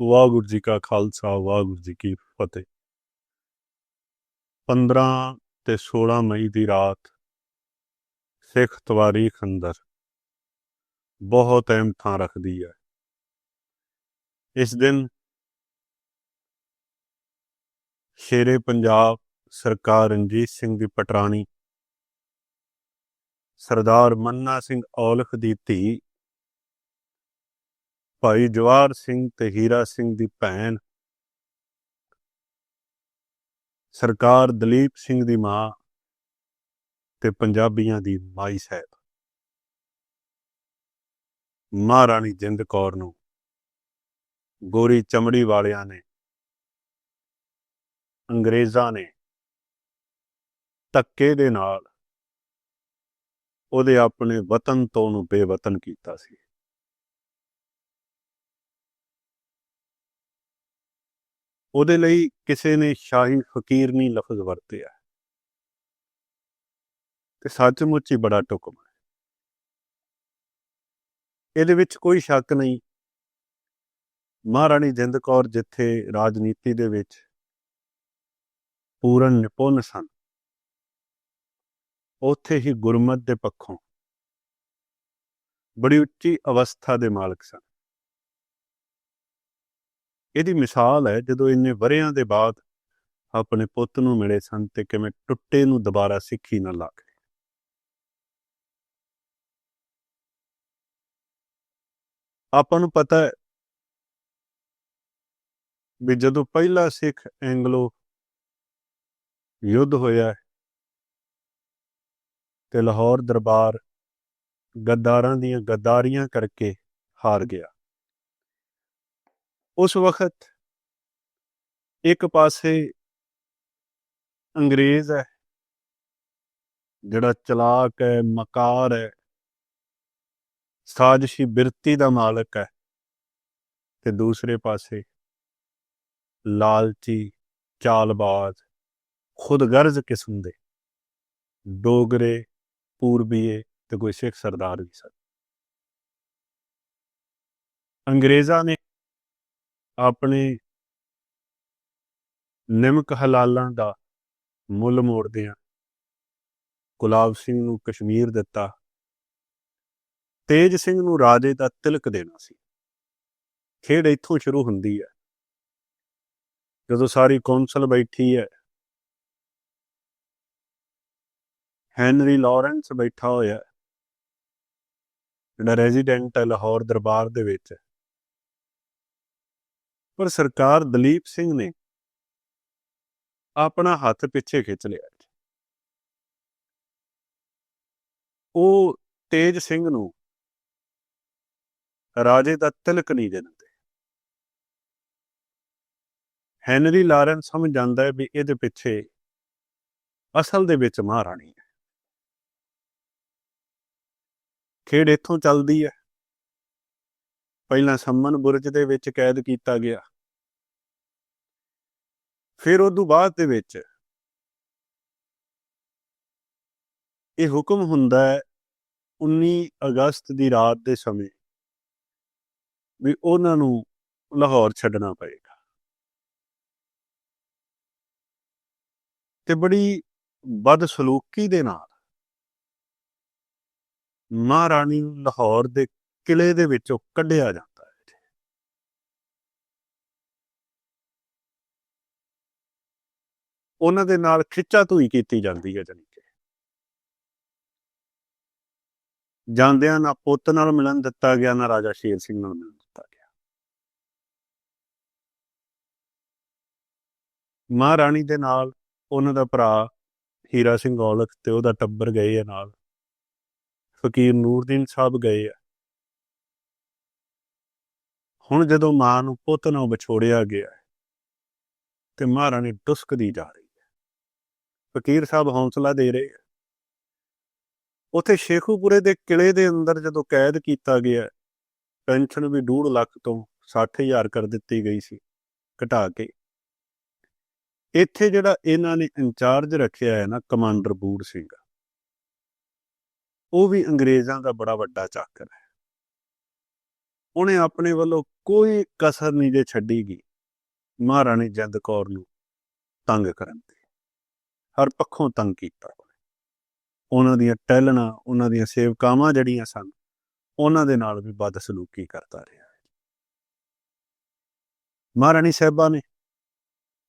ਵਾਹਿਗੁਰੂ ਜੀ ਕਾ ਖਾਲਸਾ, ਵਾਹਿਗੁਰੂ ਜੀ ਕੀ ਫਤਿਹ। 15 ਤੇ 16 ਮਈ ਦੀ ਰਾਤ ਸਿੱਖ ਤਵਾਰੀ ਖੰਦਰ ਬਹੁਤ ਅਹਿਮ ਥਾਂ ਰੱਖਦੀ ਹੈ। ਇਸ ਦਿਨ ਸ਼ੇਰੇ ਪੰਜਾਬ ਸਰਕਾਰ ਰਣਜੀਤ ਸਿੰਘ ਦੀ ਪਟਰਾਣੀ ਸਰਦਾਰ ਮੰਨਾ ਸਿੰਘ ਔਲਖ ਦੀ ਧੀ ਭਾਈ ਜਵਾਰ ਸਿੰਘ ਤੇ ਹੀਰਾ ਸਿੰਘ ਦੀ ਭੈਣ। ਸਰਕਾਰ ਦਲੀਪ ਸਿੰਘ ਦੀ ਮਾਂ ਤੇ ਪੰਜਾਬੀਆਂ ਦੀ ਮਾਈ ਸਾਹਿਬ। ਮਹਾਰਾਣੀ ਜਿੰਦ ਕੌਰ ਨੂੰ ਗੋਰੀ ਚਮੜੀ ਵਾਲਿਆਂ ਨੇ, ਅੰਗਰੇਜ਼ਾਂ ਨੇ ਧੱਕੇ ਦੇ ਨਾਲ ਉਹਦੇ ਆਪਣੇ ਵਤਨ ਤੋਂ ਨੂੰ ਬੇਵਤਨ ਕੀਤਾ ਸੀ। ਉਹਦੇ ਲਈ ਕਿਸੇ ਨੇ ਸ਼ਾਹੀ ਫਕੀਰ ਨਹੀਂ ਲਫ਼ਜ਼ ਵਰਤਿਆ। ਤੇ ਸੱਚਮੁੱਚ ਹੀ ਬੜਾ ਟੁਕਮ ਹੈ। ਇਹਦੇ ਵਿੱਚ ਕੋਈ ਸ਼ੱਕ ਨਹੀਂ। ਮਹਾਰਾਣੀ ਜਿੰਦ ਕੌਰ ਜਿੱਥੇ ਰਾਜਨੀਤੀ ਦੇ ਵਿੱਚ ਪੂਰਨ ਨਿਪੁੰਨ ਸਨ, ਉੱਥੇ ਹੀ ਗੁਰਮਤ ਦੇ ਪੱਖੋਂ ਬੜੀ ਉੱਚੀ ਅਵਸਥਾ ਦੇ ਮਾਲਕ ਸਨ। ਇਹਦੀ ਮਿਸਾਲ ਹੈ ਜਦੋਂ ਇੰਨੇ ਵਰਿਆਂ ਦੇ ਬਾਅਦ ਆਪਣੇ ਪੁੱਤ ਨੂੰ ਮਿਲੇ ਸਨ ਤੇ ਕਿਵੇਂ ਟੁੱਟੇ ਨੂੰ ਦੁਬਾਰਾ ਸਿੱਖੀ ਨਾ ਲਾ ਕੇ ਆਪਾਂ ਨੂੰ ਪਤਾ ਹੈ ਵੀ ਜਦੋਂ ਪਹਿਲਾ ਸਿੱਖ ਐਂਗਲੋ ਯੁੱਧ ਹੋਇਆ ਤੇ ਲਾਹੌਰ ਦਰਬਾਰ ਗੱਦਾਰਾਂ ਦੀਆਂ ਗੱਦਾਰੀਆਂ ਕਰਕੇ ਹਾਰ ਗਿਆ। ਉਸ ਵਕਤ ਇੱਕ ਪਾਸੇ ਅੰਗਰੇਜ਼ ਹੈ, ਜਿਹੜਾ ਚਲਾਕ ਹੈ, ਮਕਾਰ ਹੈ, ਸਾਜ਼ਿਸ਼ੀ ਬਿਰਤੀ ਦਾ ਮਾਲਕ ਹੈ ਤੇ ਦੂਸਰੇ ਪਾਸੇ ਲਾਲਚੀ, ਚਾਲਬਾਜ਼, ਖੁਦਗਰਜ਼ ਕਿਸਮ ਦੇ ਡੋਗਰੇ, ਪੂਰਬੀਏ ਤੇ ਕੋਈ ਸਿੱਖ ਸਰਦਾਰ ਵੀ ਸਨ। ਅੰਗਰੇਜ਼ਾਂ ਨੇ ਆਪਣੇ ਨਿਮਕ ਹਲਾਲਾਂ ਦਾ ਮੁੱਲ ਮੋੜਦਿਆਂ ਗੁਲਾਬ ਸਿੰਘ ਨੂੰ ਕਸ਼ਮੀਰ ਦਿੱਤਾ। ਤੇਜ ਸਿੰਘ ਨੂੰ ਰਾਜੇ ਦਾ ਤਿਲਕ ਦੇਣਾ ਸੀ। ਖੇਡ ਇੱਥੋਂ ਸ਼ੁਰੂ ਹੁੰਦੀ ਹੈ। ਜਦੋਂ ਸਾਰੀ ਕੌਂਸਲ ਬੈਠੀ ਹੈ, ਹੈਨਰੀ ਲਾਰੈਂਸ ਬੈਠਾ ਹੋਇਆ ਜਿਹੜਾ ਰੈਜ਼ੀਡੈਂਟ ਹੈ ਲਾਹੌਰ ਦਰਬਾਰ ਦੇ ਵਿੱਚ। ਪਰ ਸਰਕਾਰ ਦਲੀਪ ਸਿੰਘ ਨੇ ਆਪਣਾ ਹੱਥ ਪਿੱਛੇ ਖਿੱਚ ਲਿਆ ਉਹ ਤੇਜ ਸਿੰਘ ਨੂੰ ਰਾਜੇ ਦਾ ਤਿਲਕ ਨਹੀਂ ਦਿੰਦੇ। ਹੈਨਰੀ ਲਾਰੈਂਸ ਸਮਝ ਜਾਂਦਾ ਹੈ ਵੀ ਇਹਦੇ ਪਿੱਛੇ ਅਸਲ ਦੇ ਵਿੱਚ ਮਹਾਰਾਣੀ ਹੈ। ਖੇਡ ਇੱਥੋਂ ਚੱਲਦੀ ਹੈ। ਪਹਿਲਾਂ ਸੰਮਨ ਬੁਰਜ ਦੇ ਵਿੱਚ ਕੈਦ ਕੀਤਾ ਗਿਆ। ਫਿਰ ਉਦੋਂ ਬਾਅਦ ਦੇ ਵਿੱਚ ਇਹ ਹੁਕਮ ਹੁੰਦਾ ਹੈ 19 ਅਗਸਤ ਦੀ ਰਾਤ ਦੇ ਸਮੇਂ ਵੀ ਉਹਨਾਂ ਨੂੰ ਲਾਹੌਰ ਛੱਡਣਾ ਪਏਗਾ। ਤੇ ਬੜੀ ਬਦਸਲੂਕੀ ਦੇ ਨਾਲ ਮਹਾਰਾਣੀ ਨੂੰ ਲਾਹੌਰ ਦੇ ਕਿਲੇ ਦੇ ਵਿੱਚੋਂ ਕੱਢਿਆ ਜਾਂਦਾ ਹੈ ਉਹਨਾਂ ਦੇ ਨਾਲ ਖਿੱਚਾ ਧੂਈ ਕੀਤੀ ਜਾਂਦੀ ਹੈ ਜਾਨੀ ਕਿ। ਜਾਂਦਿਆਂ ਨਾ ਪੁੱਤ ਨਾਲ ਮਿਲਣ ਦਿੱਤਾ ਗਿਆ, ਨਾ ਰਾਜਾ ਸ਼ੇਰ ਸਿੰਘ ਨਾਲ ਮਿਲਣ ਦਿੱਤਾ ਗਿਆ। ਮਹਾਰਾਣੀ ਦੇ ਨਾਲ ਉਹਨਾਂ ਦਾ ਭਰਾ ਹੀਰਾ ਸਿੰਘ ਔਲਖ ਤੇ ਉਹਦਾ ਟੱਬਰ ਗਏ ਆ ਨਾਲ। ਫਕੀਰ ਨੂਰਦੀਨ ਸਾਹਿਬ ਗਏ ਆ। ਹੁਣ ਜਦੋਂ ਮਾਂ ਨੂੰ ਪੁੱਤ ਨਾਲ ਵਿਛੋੜਿਆ ਗਿਆ ਤੇ ਮਹਾਰਾਣੀ ਡੁਸਕਦੀ ਜਾ ਰਹੀ ਹੈ। ਫਕੀਰ ਸਾਹਿਬ ਹੌਸਲਾ ਦੇ ਰਹੇ ਆ ਉਥੇ ਸ਼ੇਖੂਪੁਰੇ ਦੇ ਕਿਲੇ ਦੇ ਅੰਦਰ ਜਦੋਂ ਕੈਦ ਕੀਤਾ ਗਿਆ ਪੈਨਸ਼ਨ ਵੀ 2.5 ਲੱਖ ਤੋਂ 60000 ਕਰ ਦਿੱਤੀ ਗਈ ਸੀ, ਘਟਾ ਕੇ। ਇੱਥੇ ਜਿਹੜਾ ਇਹਨਾਂ ਨੇ ਇੰਚਾਰਜ ਰੱਖਿਆ ਹੈ ਨਾ, ਕਮਾਂਡਰ ਬੂਰ ਸਿੰਘ, ਉਹ ਵੀ ਅੰਗਰੇਜ਼ਾਂ ਦਾ ਬੜਾ ਵੱਡਾ ਚਾਕਰ ਹੈ। ਉਹਨੇ ਆਪਣੇ ਵੱਲੋਂ ਕੋਈ ਕਸਰ ਨਹੀਂ ਜੇ ਛੱਡੀ ਗਈ ਮਹਾਰਾਣੀ ਜਿੰਦ ਕੌਰ ਨੂੰ ਤੰਗ ਕਰਨ ਦੀ। ਹਰ ਪੱਖੋਂ ਤੰਗ ਕੀਤਾ ਉਹਨੇ। ਉਹਨਾਂ ਦੀਆਂ ਟਹਿਲਣਾ, ਉਹਨਾਂ ਦੀਆਂ ਸੇਵਕਾਵਾਂ ਜਿਹੜੀਆਂ ਸਨ, ਉਹਨਾਂ ਦੇ ਨਾਲ ਵੀ ਬਦਸਲੂਕੀ ਕਰਦਾ ਰਿਹਾ ਮਹਾਰਾਣੀ ਸਾਹਿਬਾ ਨੇ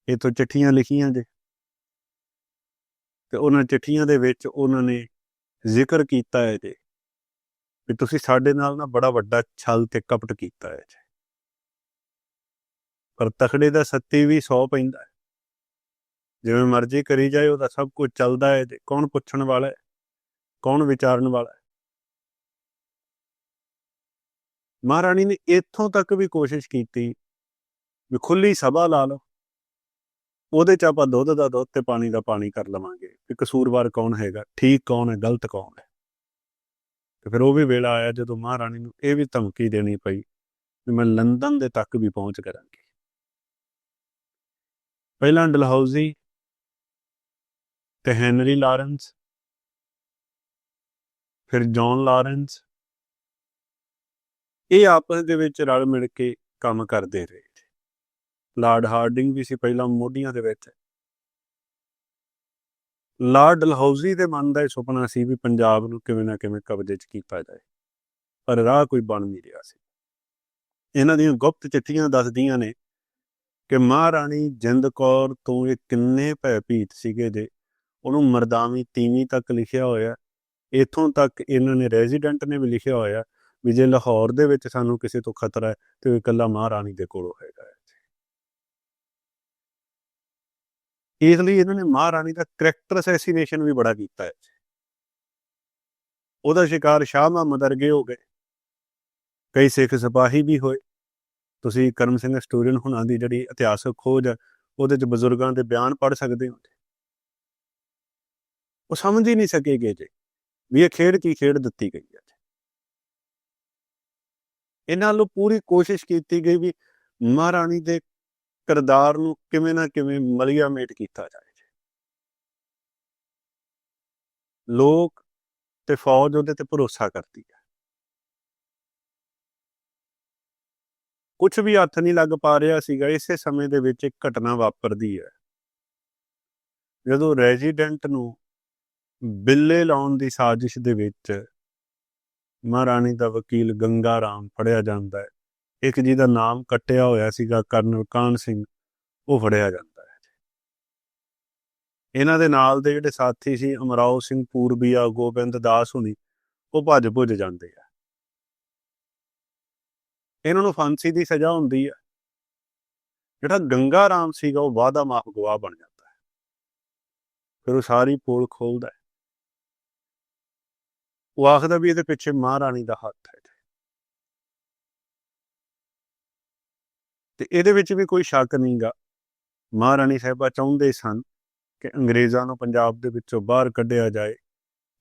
ਇਹ ਤੋਂ ਚਿੱਠੀਆਂ ਲਿਖੀਆਂ ਜੇ। ਤੇ ਉਹਨਾਂ ਚਿੱਠੀਆਂ ਦੇ ਵਿੱਚ ਉਹਨਾਂ ਨੇ ਜ਼ਿਕਰ ਕੀਤਾ ਹੈ ਜੇ ਵੀ ਤੁਸੀਂ ਸਾਡੇ ਨਾਲ ਨਾ ਬੜਾ ਵੱਡਾ ਛਲ ਤੇ ਕਪਟ ਕੀਤਾ ਹੈ ਜੀ। ਪਰ ਤਖੜੇ ਦਾ ਸੱਤੀ ਵੀ 100 ਪੈਂਦਾ ਹੈ। ਜਿਵੇਂ ਮਰਜ਼ੀ ਕਰੀ ਜਾਏ, ਉਹਦਾ ਸਭ ਕੁਝ ਚੱਲਦਾ ਹੈ। ਤੇ ਕੌਣ ਪੁੱਛਣ ਵਾਲਾ ਹੈ? ਕੌਣ ਵਿਚਾਰਨ ਵਾਲਾ ਹੈ? ਮਹਾਰਾਣੀ ਨੇ ਇੱਥੋਂ ਤੱਕ ਵੀ ਕੋਸ਼ਿਸ਼ ਕੀਤੀ ਵੀ ਖੁੱਲੀ ਸਭਾ ਲਾ ਲਓ। ਉਹਦੇ ਚ ਆਪਾਂ ਦੁੱਧ ਦਾ ਦੁੱਧ ਤੇ ਪਾਣੀ ਦਾ ਪਾਣੀ ਕਰ ਲਵਾਂਗੇ ਕਿ ਕਸੂਰਵਾਰ ਕੌਣ ਹੈਗਾ, ਠੀਕ ਕੌਣ ਹੈ, ਗਲਤ ਕੌਣ ਹੈ। ਤੇ ਫਿਰ ਉਹ ਵੀ ਵੇਲਾ ਆਇਆ ਜਦੋਂ ਮਹਾਰਾਣੀ ਨੂੰ ਇਹ ਵੀ ਧਮਕੀ ਦੇਣੀ ਪਈ ਵੀ ਮੈਂ ਲੰਡਨ ਦੇ ਤੱਕ ਵੀ ਪਹੁੰਚ ਕਰਾਂਗੀ। ਪਹਿਲਾਂ ਡਲਹੌਜ਼ੀ ਤੇ ਹੈਨਰੀ ਲਾਰੈਂਸ, ਫਿਰ ਜੌਨ ਲਾਰੈਂਸ। ਇਹ ਆਪਸ ਦੇ ਵਿੱਚ ਰਲ ਮਿਲ ਕੇ ਕੰਮ ਕਰਦੇ ਰਹੇ। ਲਾਰਡ ਹਾਰਡਿੰਗ ਵੀ ਸੀ ਪਹਿਲਾਂ ਮੋਢੀਆਂ ਦੇ ਵਿੱਚ। ਲਾਰਡ ਡਲਹੌਜ਼ੀ ਦੇ ਮਨ ਦਾ ਇਹ ਸੁਪਨਾ ਸੀ ਵੀ ਪੰਜਾਬ ਨੂੰ ਕਿਵੇਂ ਨਾ ਕਿਵੇਂ ਕਬਜ਼ੇ 'ਚ ਕੀਤਾ ਜਾਏ, ਪਰ ਰਾਹ ਕੋਈ ਬਣ ਨਹੀਂ ਰਿਹਾ ਸੀ। ਇਹਨਾਂ ਦੀਆਂ ਗੁਪਤ ਚਿੱਠੀਆਂ ਦੱਸਦੀਆਂ ਨੇ ਕਿ ਮਹਾਰਾਣੀ ਜਿੰਦ ਕੌਰ ਤੋਂ ਇਹ ਕਿੰਨੇ ਭੈਭੀਤ ਸੀਗੇ ਦੇ? ਉਹਨੂੰ ਮਰਦਾਵੀ ਤੀਵੀਂ ਤੱਕ ਲਿਖਿਆ ਹੋਇਆ ਇਥੋਂ ਤੱਕ ਇਹਨਾਂ ਨੇ ਰੈਜ਼ੀਡੈਂਟ ਨੇ ਵੀ ਲਿਖਿਆ ਹੋਇਆ ਵੀ ਜੇ ਲਾਹੌਰ ਦੇ ਵਿੱਚ ਸਾਨੂੰ ਕਿਸੇ ਤੋਂ ਖਤਰਾ ਹੈ, ਤੇ ਉਹ ਇਕੱਲਾ ਮਹਾਰਾਣੀ ਦੇ ਕੋਲੋਂ ਹੈਗਾ ਹੈ ਇਸ ਲਈ ਇਹਨਾਂ ਨੇ ਮਹਾਰਾਣੀ ਦਾ ਕਰੈਕਟਰ ਅਸੈਸੀਨੇਸ਼ਨ ਵੀ ਬੜਾ ਕੀਤਾ ਹੈ ਉਹਦਾ ਸ਼ਿਕਾਰ ਸ਼ਾਹ ਮੁਹੰਮਦ ਅਰਗੇ ਹੋ ਗਏ। ਕਈ ਸਿੱਖ ਸਿਪਾਹੀ ਵੀ ਹੋਏ। ਤੁਸੀਂ ਕਰਮ ਸਿੰਘ ਸਟੂਡੈਂਟ ਹੁਣਾਂ ਦੀ ਜਿਹੜੀ ਇਤਿਹਾਸਕ ਖੋਜ ਹੈ ਉਹਦੇ ਚ ਬਜ਼ੁਰਗਾਂ ਦੇ ਬਿਆਨ ਪੜ੍ਹ ਸਕਦੇ ਹੋ? ਉਹ ਸਮਝ ਹੀ ਨਹੀਂ ਸਕੇਗੇ ਜੇ, ਵੀ ਇਹ ਖੇਡ ਕੀ ਖੇਡ ਦਿੱਤੀ ਗਈ ਹੈ ਇਹਨਾਂ ਨੂੰ ਪੂਰੀ ਕੋਸ਼ਿਸ਼ ਕੀਤੀ ਗਈ ਵੀ ਮਹਾਰਾਣੀ ਦੇ ਕਿਰਦਾਰ ਨੂੰ ਕਿਵੇਂ ਨਾ ਕਿਵੇਂ ਮਲਿਆ ਮੇਟ ਕੀਤਾ ਜਾਏ ਲੋਕ ਤੇ ਫੌਜ ਉਹਦੇ ਤੇ ਭਰੋਸਾ ਕਰਦੀ ਹੈ। ਕੁਝ ਵੀ ਹੱਥ ਨਹੀਂ ਲੱਗ ਪਾ ਰਿਹਾ ਸੀਗਾ, ਇਸੇ ਸਮੇਂ ਦੇ ਵਿੱਚ ਇੱਕ ਘਟਨਾ ਵਾਪਰਦੀ ਹੈ। ਜਦੋਂ ਰੈਜ਼ੀਡੈਂਟ ਨੂੰ ਬਿੱਲੇ ਲਾਉਣ ਦੀ ਸਾਜ਼ਿਸ਼ ਦੇ ਵਿੱਚ ਮਹਾਰਾਣੀ ਦਾ ਵਕੀਲ ਗੰਗਾ ਰਾਮ ਫੜਿਆ ਜਾਂਦਾ ਹੈ, ਇੱਕ ਜਿਹਦਾ ਨਾਮ ਕੱਟਿਆ ਹੋਇਆ ਸੀਗਾ ਕਰਨਲ ਕਾਨ ਸਿੰਘ, ਉਹ ਫੜਿਆ ਜਾਂਦਾ ਹੈ। ਇਹਨਾਂ ਦੇ ਨਾਲ ਦੇ ਜਿਹੜੇ ਸਾਥੀ ਸੀ, ਅਮਰਾਓ ਸਿੰਘ, ਪੂਰਬੀਆ, ਗੋਬਿੰਦ ਦਾਸ ਹੁਣੀ, ਉਹ ਭੱਜ ਭੁੱਜ ਜਾਂਦੇ ਆ। ਇਹਨਾਂ ਨੂੰ ਫਾਂਸੀ ਦੀ ਸਜ਼ਾ ਹੁੰਦੀ ਹੈ। ਜਿਹੜਾ ਗੰਗਾ ਰਾਮ ਸੀਗਾ, ਉਹ ਵਾਦਾ ਮਾਫ ਗਵਾਹ ਬਣ ਜਾਂਦਾ ਹੈ। ਫਿਰ ਉਹ ਸਾਰੀ ਪੋਲ ਖੋਲਦਾ ਹੈ। ਉਹ ਆਖਦਾ ਵੀ ਇਹਦੇ ਪਿੱਛੇ ਮਹਾਰਾਣੀ ਦਾ ਹੱਥ ਹੈ ਤੇ ਇਹਦੇ ਵਿੱਚ ਵੀ ਕੋਈ ਸ਼ੱਕ ਨਹੀਂਗਾ। ਮਹਾਰਾਣੀ ਸਾਹਿਬਾ ਚਾਹੁੰਦੇ ਸਨ ਕਿ ਅੰਗਰੇਜ਼ਾਂ ਨੂੰ ਪੰਜਾਬ ਦੇ ਵਿੱਚੋਂ ਬਾਹਰ ਕੱਢਿਆ ਜਾਏ।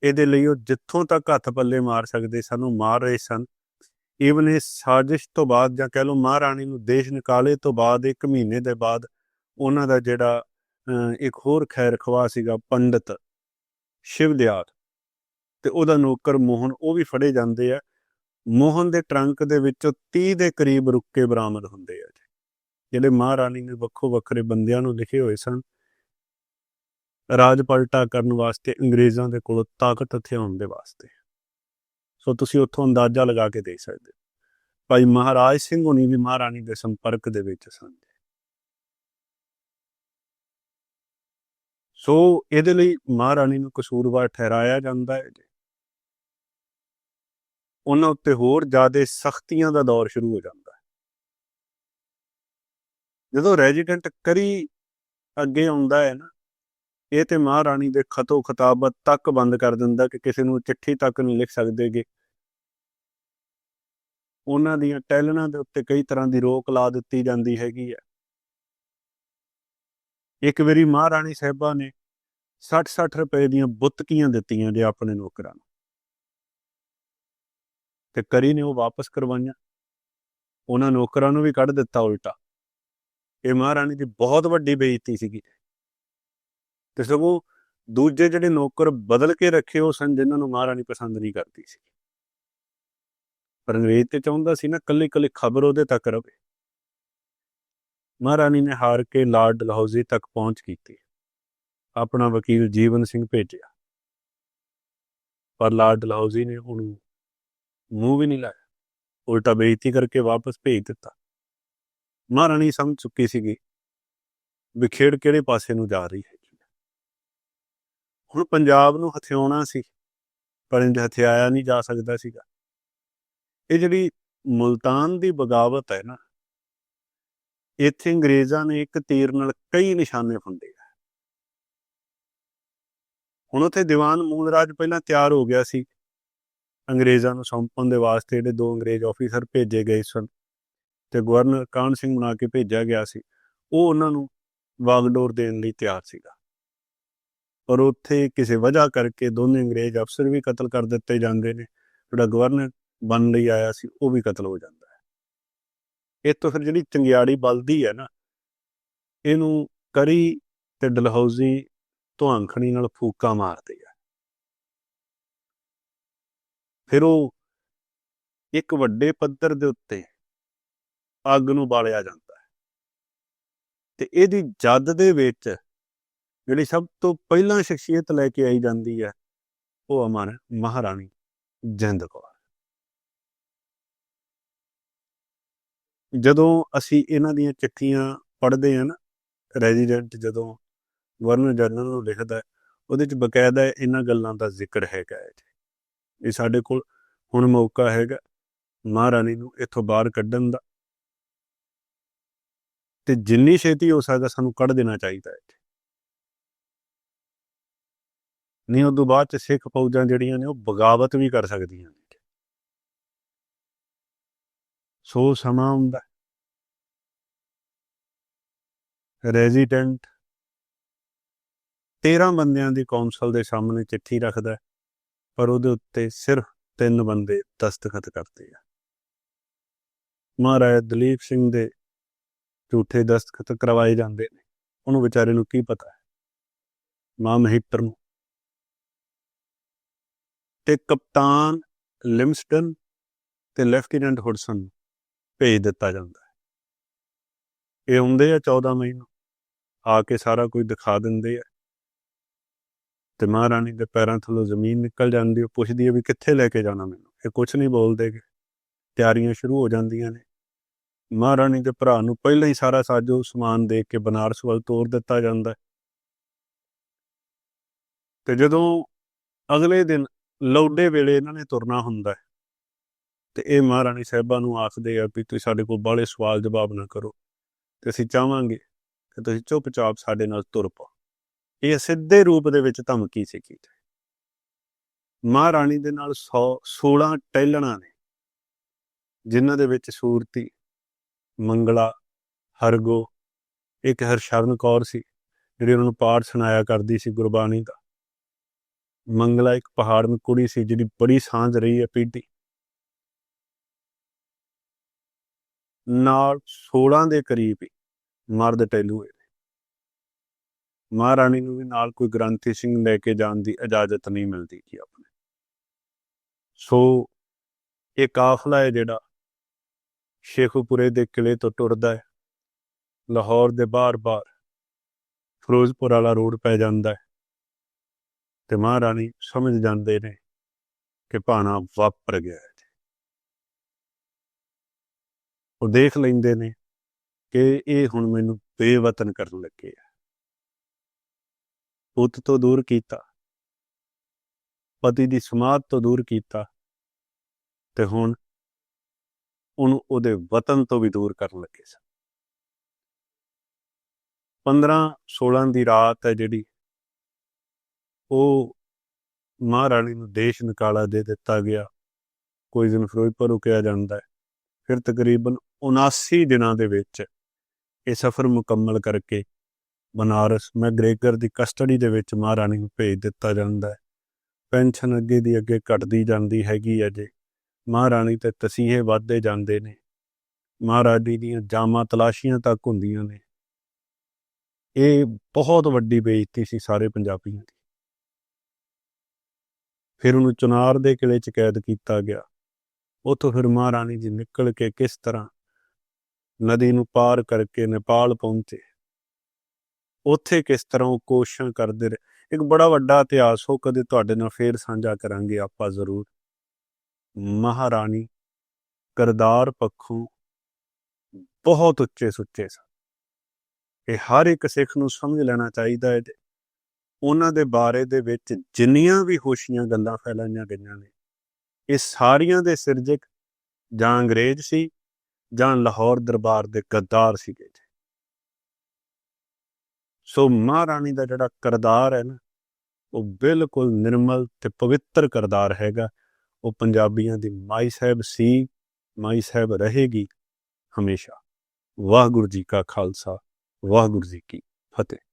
ਇਹਦੇ ਲਈ ਉਹ ਜਿੱਥੋਂ ਤੱਕ ਹੱਥ ਪੱਲੇ ਮਾਰ ਸਕਦੇ ਸਨ, ਉਹ ਮਾਰ ਰਹੇ ਸਨ। ਈਵਨ ਇਸ ਸਾਜ਼ਿਸ਼ ਤੋਂ ਬਾਅਦ ਜਾਂ ਕਹਿ ਲਓ ਮਹਾਰਾਣੀ ਨੂੰ ਦੇਸ਼ ਨਿਕਾਲੇ ਤੋਂ ਬਾਅਦ, ਇੱਕ ਮਹੀਨੇ ਦੇ ਬਾਅਦ ਉਹਨਾਂ ਦਾ ਜਿਹੜਾ ਇੱਕ ਹੋਰ ਖੈਰ ਖਵਾ ਸੀਗਾ ਪੰਡਤ ਸ਼ਿਵਦਿਆਲ ਤੇ ਉਹਦਾ ਨੌਕਰ ਮੋਹਨ, ਉਹ ਵੀ ਫੜੇ ਜਾਂਦੇ ਆ। ਮੋਹਨ ਦੇ ਟਰੰਕ ਦੇ ਵਿੱਚੋਂ 30 ਦੇ ਕਰੀਬ ਰੁੱਕੇ ਬਰਾਮਦ ਹੁੰਦੇ ਆ ਜਿਹੜੇ ਮਹਾਰਾਣੀ ਨੇ ਵੱਖੋ ਵੱਖਰੇ ਬੰਦਿਆਂ ਨੂੰ ਲਿਖੇ ਹੋਏ ਸਨ। ਰਾਜ ਪਲਟਾ ਕਰਨ ਵਾਸਤੇ ਅੰਗਰੇਜ਼ਾਂ ਦੇ ਕੋਲ ਤਾਕਤ ਹਥਿਆਉਣ ਦੇ ਵਾਸਤੇ। ਸੋ ਤੁਸੀਂ ਉੱਥੋਂ ਅੰਦਾਜ਼ਾ ਲਗਾ ਕੇ ਦੇਖ ਸਕਦੇ ਹੋ। ਭਾਈ ਮਹਾਰਾਜ ਸਿੰਘ ਹੁਣੀ ਵੀ ਮਹਾਰਾਣੀ ਦੇ ਸੰਪਰਕ ਦੇ ਵਿੱਚ ਸਨ। ਸੋ ਇਹਦੇ ਲਈ ਮਹਾਰਾਣੀ ਨੂੰ ਕਸੂਰਵਾਰ ਠਹਿਰਾਇਆ ਜਾਂਦਾ ਹੈ ਉਹਨਾਂ ਉੱਤੇ ਹੋਰ ਜ਼ਿਆਦਾ ਸਖਤੀਆਂ ਦਾ ਦੌਰ ਸ਼ੁਰੂ ਹੋ ਜਾਂਦਾ ਹੈ। ਜਦੋਂ ਰੈਜ਼ੀਡੈਂਟ ਕਰੀ ਅੱਗੇ ਆਉਂਦਾ ਹੈ ਨਾ ਇਹ ਤੇ ਮਹਾਰਾਣੀ ਦੇ ਖਤੋ ਖਤਾਬਤ ਤੱਕ ਬੰਦ ਕਰ ਦਿੰਦਾ ਕਿ ਕਿਸੇ ਨੂੰ ਚਿੱਠੀ ਤੱਕ ਨਹੀਂ ਲਿਖ ਸਕਦੇਗੇ ਉਹਨਾਂ ਦੀਆਂ ਟੈਲਨਾਂ ਦੇ ਉੱਤੇ ਕਈ ਤਰ੍ਹਾਂ ਦੀ ਰੋਕ ਲਾ ਦਿੱਤੀ ਜਾਂਦੀ ਹੈਗੀ ਹੈ। ਇੱਕ ਵਾਰੀ ਮਹਾਰਾਣੀ ਸਾਹਿਬਾ ਨੇ 60-60 ਰੁਪਏ ਦੀਆਂ ਬੁੱਤਕੀਆਂ ਦਿੱਤੀਆਂ ਜੇ ਆਪਣੇ ਨੌਕਰਾਂ ਨੂੰ। ਤੇ ਕਰੀ ਨੇ ਉਹ ਵਾਪਸ ਕਰਵਾਈਆਂ। ਉਹਨਾਂ ਨੌਕਰਾਂ ਨੂੰ ਵੀ ਕੱਢ ਦਿੱਤਾ ਉਲਟਾ। ਇਹ ਮਹਾਰਾਣੀ ਦੀ ਬਹੁਤ ਵੱਡੀ ਬੇਇੱਜ਼ਤੀ ਸੀਗੀ। ਤੇ ਸਗੋਂ ਦੂਜੇ ਜਿਹੜੇ ਨੌਕਰ ਬਦਲ ਕੇ ਰੱਖੇ ਉਹ ਸਨ ਜਿਨ੍ਹਾਂ ਨੂੰ ਮਹਾਰਾਣੀ ਪਸੰਦ ਨਹੀਂ ਕਰਦੀ ਸੀ। ਪਰ ਅੰਗਰੇਜ਼ ਤੇ ਚਾਹੁੰਦਾ ਸੀ ਨਾ ਕੱਲੀ ਕੱਲੀ ਖਬਰ ਉਹਦੇ ਤੱਕ ਰਵੇ। ਮਹਾਰਾਣੀ ਨੇ ਹਾਰ ਕੇ ਲਾਰਡ ਡਲਹੌਜ਼ੀ ਤੱਕ ਪਹੁੰਚ ਕੀਤੀ। ਆਪਣਾ ਵਕੀਲ ਜੀਵਨ ਸਿੰਘ ਭੇਜਿਆ। ਪਰ ਲਾਰਡ ਡਲਹੌਜ਼ੀ ਨੇ ਉਹਨੂੰ ਮੂੰਹ ਵੀ ਨਹੀਂ ਲਾਇਆ। ਉਲਟਾ ਬੇਇੱਜ਼ਤੀ ਕਰਕੇ ਵਾਪਸ ਭੇਜ ਦਿੱਤਾ। ਮਹਾਰਾਣੀ ਸਮਝ ਚੁੱਕੀ ਸੀਗੀ ਵਿਖੇੜ ਕਿਹੜੇ ਪਾਸੇ ਨੂੰ ਜਾ ਰਹੀ ਹੈ। ਹੁਣ ਪੰਜਾਬ ਨੂੰ ਹਥਿਆਉਣਾ ਸੀ, ਪਰ ਇੰਜ ਹਥਿਆਇਆ ਨਹੀਂ ਜਾ ਸਕਦਾ ਸੀਗਾ। ਇਹ ਜਿਹੜੀ ਮੁਲਤਾਨ ਦੀ ਬਗਾਵਤ ਹੈ ਨਾ, ਇੱਥੇ ਅੰਗਰੇਜ਼ਾਂ ਨੇ ਇੱਕ ਤੀਰ ਨਾਲ ਕਈ ਨਿਸ਼ਾਨੇ ਫੁੰਡੇ ਆ। ਹੁਣ ਉੱਥੇ ਦੀਵਾਨ ਮੂਲਰਾਜ ਪਹਿਲਾਂ ਤਿਆਰ ਹੋ ਗਿਆ ਸੀ। ਅੰਗਰੇਜ਼ਾਂ ਨੂੰ ਸੌਂਪਣ ਦੇ ਵਾਸਤੇ ਜਿਹੜੇ ਦੋ ਅੰਗਰੇਜ਼ ਆਫੀਸਰ ਭੇਜੇ ਗਏ ਸਨ ਤੇ ਗਵਰਨਰ ਕਾਨ ਸਿੰਘ ਬਣਾ ਕੇ ਭੇਜਿਆ ਗਿਆ ਸੀ, ਉਹ ਉਹਨਾਂ ਨੂੰ ਵਾਗਡੋਰ ਦੇਣ ਲਈ ਤਿਆਰ ਸੀਗਾ। ਔਰ ਉੱਥੇ ਕਿਸੇ ਵਜ੍ਹਾ ਕਰਕੇ ਦੋਨੇ ਅੰਗਰੇਜ਼ ਅਫਸਰ ਵੀ ਕਤਲ ਕਰ ਦਿੱਤੇ ਜਾਂਦੇ ਨੇ। ਜਿਹੜਾ ਗਵਰਨਰ ਬਣ ਲਈ ਆਇਆ ਸੀ, ਉਹ ਵੀ ਕਤਲ ਹੋ ਜਾਂਦਾ ਹੈ। ਇਹ ਤੋਂ ਫਿਰ ਜਿਹੜੀ ਚੰਗਿਆੜੀ ਬਲਦੀ ਹੈ ਨਾ, ਇਹਨੂੰ ਕਰੀ ਤੇ ਡਲਹੌਜ਼ੀ ਧੁਆਂਖਣੀ ਨਾਲ ਫੂਕਾ ਮਾਰਦੇ ਆ ਫਿਰ ਉਹ ਇੱਕ ਵੱਡੇ ਪੱਧਰ ਦੇ ਉੱਤੇ ਅੱਗ ਨੂੰ ਬਾਲਿਆ ਜਾਂਦਾ ਹੈ। ਤੇ ਇਹਦੀ ਜੱਦ ਦੇ ਵਿੱਚ ਜਿਹੜੀ ਸਭ ਤੋਂ ਪਹਿਲਾਂ ਸ਼ਖਸੀਅਤ ਲੈ ਕੇ ਆਈ ਜਾਂਦੀ ਹੈ, ਉਹ ਅਮਰ ਮਹਾਰਾਣੀ ਜਿੰਦ ਕੌਰ। ਜਦੋਂ ਅਸੀਂ ਇਹਨਾਂ ਦੀਆਂ ਚਿੱਠੀਆਂ ਪੜ੍ਹਦੇ ਹਾਂ ਨਾ, ਰੈਜ਼ੀਡੈਂਟ ਜਦੋਂ ਗਵਰਨਰ ਜਨਰਲ ਨੂੰ ਲਿਖਦਾ ਉਹਦੇ ਚ ਬਕਾਇਦਾ ਇਹਨਾਂ ਗੱਲਾਂ ਦਾ ਜ਼ਿਕਰ ਹੈਗਾ ਹੈ ਇਹ ਸਾਡੇ ਕੋਲ ਹੁਣ ਮੌਕਾ ਹੈਗਾ ਮਹਾਰਾਣੀ ਨੂੰ ਇੱਥੋਂ ਬਾਹਰ ਕੱਢਣ ਦਾ। ਤੇ ਜਿੰਨੀ ਛੇਤੀ ਹੋ ਸਕਦਾ ਸਾਨੂੰ ਕੱਢ ਦੇਣਾ ਚਾਹੀਦਾ ਹੈ ਨਹੀਂ, ਉਦੋਂ ਬਾਅਦ ਚ ਸਿੱਖ ਫੌਜਾਂ ਜਿਹੜੀਆਂ ਨੇ, ਉਹ ਬਗਾਵਤ ਵੀ ਕਰ ਸਕਦੀਆਂ ਨੇ। ਸੋ ਸਮਾਂ ਹੁੰਦਾ ਰੈਜ਼ੀਡੈਂਟ 13 ਬੰਦਿਆਂ ਦੀ ਕੌਂਸਲ ਦੇ ਸਾਹਮਣੇ ਚਿੱਠੀ ਰੱਖਦਾ ਪਰ ਉਹਦੇ ਉੱਤੇ ਸਿਰਫ ਤਿੰਨ ਬੰਦੇ ਦਸਤਖਤ ਕਰਦੇ ਆ। ਮਹਾਰਾਜਾ ਦਲੀਪ ਸਿੰਘ ਦੇ ਝੂਠੇ ਦਸਤਖਤ ਕਰਵਾਏ ਜਾਂਦੇ ਨੇ। ਉਹਨੂੰ ਵਿਚਾਰੇ ਨੂੰ ਕੀ ਪਤਾ ਹੈ? ਮਾਂ ਮਹਿਤਰ ਨੂੰ ਤੇ ਕਪਤਾਨ ਲਿਮਸਟਨ ਤੇ ਲੈਫਟੀਨੈਂਟ ਹੁਡਸਨ ਨੂੰ ਭੇਜ ਦਿੱਤਾ ਜਾਂਦਾ ਹੈ। ਇਹ ਹੁੰਦੇ ਆ 14 ਮਈ ਨੂੰ। ਆ ਕੇ ਸਾਰਾ ਕੁਝ ਦਿਖਾ ਦਿੰਦੇ ਆ। ਤੇ ਮਹਾਰਾਣੀ ਦੇ ਪੈਰਾਂ ਥੱਲੋਂ ਜ਼ਮੀਨ ਨਿਕਲ ਜਾਂਦੀ ਉਹ ਪੁੱਛਦੀ ਹੈ ਵੀ ਕਿੱਥੇ ਲੈ ਕੇ ਜਾਣਾ ਮੈਨੂੰ? ਇਹ ਕੁਝ ਨਹੀਂ ਬੋਲਦੇਗੇ ਤਿਆਰੀਆਂ ਸ਼ੁਰੂ ਹੋ ਜਾਂਦੀਆਂ ਨੇ। ਮਹਾਰਾਣੀ ਦੇ ਭਰਾ ਨੂੰ ਪਹਿਲਾਂ ਹੀ ਸਾਰਾ ਸਾਜੋ ਸਮਾਨ ਦੇ ਕੇ ਬਨਾਰਸ ਵੱਲ ਤੋਰ ਦਿੱਤਾ ਜਾਂਦਾ ਹੈ। ਤੇ ਜਦੋਂ ਅਗਲੇ ਦਿਨ ਲੌਡੇ ਵੇਲੇ ਇਹਨਾਂ ਨੇ ਤੁਰਨਾ ਹੁੰਦਾ ਹੈ। ਤੇ ਇਹ ਮਹਾਰਾਣੀ ਸਾਹਿਬਾਂ ਨੂੰ ਆਖਦੇ ਆ ਵੀ ਤੁਸੀਂ ਸਾਡੇ ਕੋਲ ਬਾਹਲੇ ਸਵਾਲ ਜਵਾਬ ਨਾ ਕਰੋ। ਤੇ ਅਸੀਂ ਚਾਹਾਂਗੇ ਕਿ ਤੁਸੀਂ ਚੁੱਪਚਾਪ ਸਾਡੇ ਨਾਲ ਤੁਰ ਪਾਓ। ਇਹ ਸਿੱਧੇ ਰੂਪ ਦੇ ਵਿੱਚ ਧਮਕੀ ਸੀ ਕੀਤੀ ਮਹਾਰਾਣੀ ਦੇ ਨਾਲ 100 16 ਟੈਲਣਾ ਨੇ, ਜਿਨ੍ਹਾਂ ਦੇ ਵਿੱਚ ਸੂਰਤੀ, ਮੰਗਲਾ, ਹਰਗੋ, ਇੱਕ ਹਰਸ਼ਰਨ ਕੌਰ ਸੀ, ਜਿਹੜੀ ਉਹਨਾਂ ਨੂੰ ਪਾਠ ਸੁਣਾਇਆ ਕਰਦੀ ਸੀ ਗੁਰਬਾਣੀ ਦਾ। ਮੰਗਲਾ ਇੱਕ ਪਹਾੜਨ ਕੁੜੀ ਸੀ ਜਿਹੜੀ ਬੜੀ ਸਾਂਝ ਰਹੀ ਹੈ ਪੀੜੀ ਨਾਲ 16 ਦੇ ਕਰੀਬ ਹੀ ਮਰਦ ਟੈਲੂ ਹੋਏ। ਮਹਾਰਾਣੀ ਨੂੰ ਵੀ ਨਾਲ ਕੋਈ ਗ੍ਰੰਥੀ ਸਿੰਘ ਲੈ ਕੇ ਜਾਣ ਦੀ ਇਜਾਜ਼ਤ ਨਹੀਂ ਮਿਲਦੀ ਜੀ ਆਪਣੇ। ਸੋ ਇਹ ਕਾਫਲਾ ਹੈ ਜਿਹੜਾ ਸ਼ੇਖੂਪੁਰੇ ਦੇ ਕਿਲੇ ਤੋਂ ਟੁਰਦਾ ਹੈ। ਲਾਹੌਰ ਦੇ ਬਾਹਰ-ਬਾਹਰ ਫਿਰੋਜ਼ਪੁਰ ਵਾਲਾ ਰੋਡ ਪੈ ਜਾਂਦਾ ਹੈ। ਤੇ ਮਹਾਰਾਣੀ ਸਮਝ ਜਾਂਦੇ ਨੇ ਕਿ ਭਾਣਾ ਵਾਪਰ ਗਿਆ ਹੈ। ਉਹ ਦੇਖ ਲੈਂਦੇ ਨੇ ਕਿ ਇਹ ਹੁਣ ਮੈਨੂੰ ਬੇਵਤਨ ਕਰਨ ਲੱਗੇ ਆ। ਪੁੱਤ ਤੋਂ ਦੂਰ ਕੀਤਾ, ਪਤੀ ਦੀ ਸਮਾਧ ਤੋਂ ਦੂਰ ਕੀਤਾ ਤੇ ਹੁਣ ਉਹਨੂੰ ਉਹਦੇ ਵਤਨ ਤੋਂ ਵੀ ਦੂਰ ਕਰਨ ਲੱਗੇ ਸਨ। 15 16 ਦੀ ਰਾਤ ਹੈ ਜਿਹੜੀ ਉਹ ਮਹਾਰਾਣੀ ਨੂੰ ਦੇਸ਼ ਨਿਕਾਲਾ ਦੇ ਦਿੱਤਾ ਗਿਆ। ਕੋਈ ਦਿਨ ਫਿਰੋਜ਼ਪੁਰ ਰੁਕਿਆ ਜਾਂਦਾ ਹੈ। ਫਿਰ ਤਕਰੀਬਨ 79 ਦਿਨਾਂ ਦੇ ਵਿੱਚ ਇਹ ਸਫ਼ਰ ਮੁਕੰਮਲ ਕਰਕੇ ਬਨਾਰਸ ਮੈਗਰੇਗਰ ਦੀ ਕਸਟਡੀ ਦੇ ਵਿੱਚ ਮਹਾਰਾਣੀ ਨੂੰ ਭੇਜ ਦਿੱਤਾ ਜਾਂਦਾ ਹੈ। ਪੈਨਸ਼ਨ ਅੱਗੇ ਦੀ ਅੱਗੇ ਘਟਦੀ ਜਾਂਦੀ ਹੈਗੀ ਹੈ ਜੇ। ਮਹਾਰਾਣੀ ਤੇ ਤਸੀਹੇ ਵੱਧਦੇ ਜਾਂਦੇ ਨੇ। ਮਹਾਰਾਜੀ ਦੀਆਂ ਜਾਮਾਂ ਤਲਾਸ਼ੀਆਂ ਤੱਕ ਹੁੰਦੀਆਂ ਨੇ। ਇਹ ਬਹੁਤ ਵੱਡੀ ਬੇਇੱਜ਼ਤੀ ਸੀ ਸਾਰੇ ਪੰਜਾਬੀਆਂ ਦੀ। ਫਿਰ ਉਹਨੂੰ ਚੁਨਾਰ ਦੇ ਕਿਲੇ 'ਚ ਕੈਦ ਕੀਤਾ ਗਿਆ। ਉੱਥੋਂ ਫਿਰ ਮਹਾਰਾਣੀ ਜੀ ਨਿਕਲ ਕੇ ਕਿਸ ਤਰ੍ਹਾਂ ਨਦੀ ਨੂੰ ਪਾਰ ਕਰਕੇ ਨੇਪਾਲ ਪਹੁੰਚੇ। ਉੱਥੇ ਕਿਸ ਤਰ੍ਹਾਂ ਉਹ ਕੋਸ਼ਿਸ਼ਾਂ ਕਰਦੇ ਰਹੇ। ਇੱਕ ਬੜਾ ਵੱਡਾ ਇਤਿਹਾਸ, ਉਹ ਕਦੇ ਤੁਹਾਡੇ ਨਾਲ ਫੇਰ ਸਾਂਝਾ ਕਰਾਂਗੇ ਆਪਾਂ ਜ਼ਰੂਰ। ਮਹਾਰਾਣੀ ਕਰਦਾਰ ਪੱਖੋਂ ਬਹੁਤ ਉੱਚੇ ਸੁੱਚੇ ਸਨ। ਇਹ ਹਰ ਇੱਕ ਸਿੱਖ ਨੂੰ ਸਮਝ ਲੈਣਾ ਚਾਹੀਦਾ ਹੈ ਉਹਨਾਂ ਦੇ ਬਾਰੇ ਦੇ ਵਿੱਚ ਜਿੰਨੀਆਂ ਵੀ ਹੋਸ਼ੀਆਂ ਗੱਲਾਂ ਫੈਲਾਈਆਂ ਗਈਆਂ ਨੇ, ਇਹ ਸਾਰੀਆਂ ਦੇ ਸਿਰਜਕ ਜਾਂ ਅੰਗਰੇਜ਼ ਸੀ ਜਾਂ ਲਾਹੌਰ ਦਰਬਾਰ ਦੇ ਗੱਦਾਰ ਸੀਗੇ ਜੀ। ਸੋ ਮਹਾਰਾਣੀ ਦਾ ਜਿਹੜਾ ਕਰਦਾਰ ਹੈ ਨਾ, ਉਹ ਬਿਲਕੁਲ ਨਿਰਮਲ ਤੇ ਪਵਿੱਤਰ ਕਰਦਾਰ ਹੈਗਾ। ਉਹ ਪੰਜਾਬੀਆਂ ਦੀ ਮਾਈ ਸਾਹਿਬ ਸੀ, ਮਾਈ ਸਾਹਿਬ ਰਹੇਗੀ ਹਮੇਸ਼ਾ। ਵਾਹਿਗੁਰੂ ਜੀ ਕਾ ਖਾਲਸਾ, ਵਾਹਿਗੁਰੂ ਜੀ ਕੀ ਫਤਿਹ।